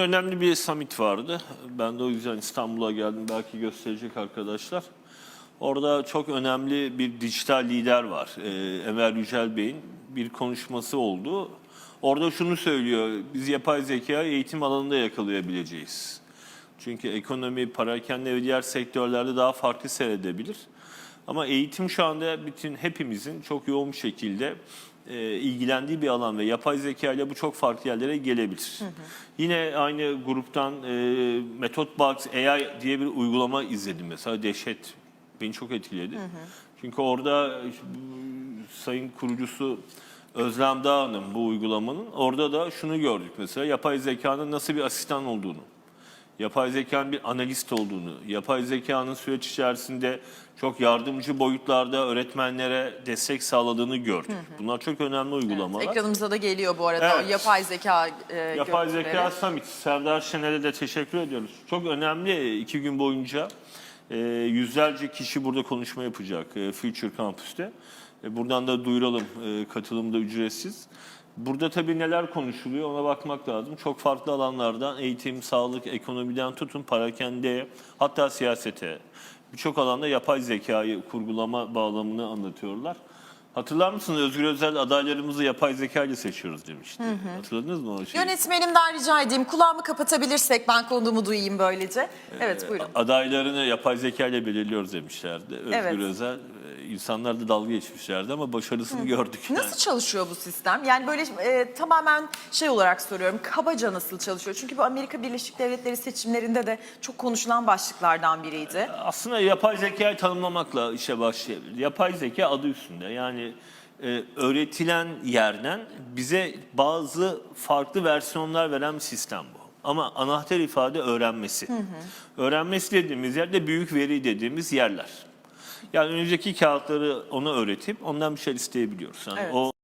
önemli bir summit vardı. Ben de o yüzden İstanbul'a geldim. Belki gösterecek arkadaşlar. Orada çok önemli bir dijital lider var. Ee, Enver Yücel Bey'in bir konuşması oldu. Orada şunu söylüyor. Biz yapay zeka eğitim alanında yakalayabileceğiz. Çünkü ekonomi, parakende ve diğer sektörlerde daha farklı seyredebilir. Ama eğitim şu anda bütün hepimizin çok yoğun bir şekilde e, ilgilendiği bir alan ve yapay zeka ile bu çok farklı yerlere gelebilir. Yine aynı gruptan e, Methodbox AI diye bir uygulama izledim mesela. Dehşet beni çok etkiledi. Çünkü orada e, bu sayın kurucusu Özlem Dağ'ın bu uygulamanın orada da şunu gördük mesela. Yapay zekanın nasıl bir asistan olduğunu yapay zekanın bir analist olduğunu, yapay zekanın süreç içerisinde çok yardımcı boyutlarda öğretmenlere destek sağladığını gördük. Bunlar çok önemli uygulamalar. Ekranımıza da geliyor bu arada Evet. yapay zeka e, Yapay. Zeka Summit, Serdar Şener'e de teşekkür ediyoruz. Çok önemli iki gün boyunca e, yüzlerce kişi burada konuşma yapacak e, Future Campus'te. E, buradan da duyuralım, e, katılım da ücretsiz. Burada tabii neler konuşuluyor ona bakmak lazım. Çok farklı alanlardan eğitim, sağlık, ekonomiden tutun parakendeye hatta siyasete. Birçok alanda yapay zekayı kurgulama bağlamını anlatıyorlar. Hatırlar mısınız Özgür Özel adaylarımızı yapay zeka ile seçiyoruz demişti. Hatırladınız mı o şeyi? Yönetmenimden rica edeyim kulağımı kapatabilirsek ben konuğumu duyayım böylece. Evet buyurun. Adaylarını yapay zeka ile belirliyoruz demişlerdi. Özgür Evet. Özel. e, insanlar da dalga geçmişlerdi ama başarısını gördük. yani. Nasıl çalışıyor bu sistem? Yani böyle e, tamamen şey olarak soruyorum. Kabaca nasıl çalışıyor? Çünkü bu Amerika Birleşik Devletleri seçimlerinde de çok konuşulan başlıklardan biriydi. Aslında yapay zekayı tanımlamakla işe başlayabilir. Yapay zeka adı üstünde. Yani e, öğretilen yerden bize bazı farklı versiyonlar veren bir sistem bu. Ama anahtar ifade öğrenmesi. Öğrenmesi dediğimiz yerde büyük veri dediğimiz yerler. Yani önümüzdeki kağıtları ona öğretip ondan bir şey isteyebiliyoruz. Yani Evet. o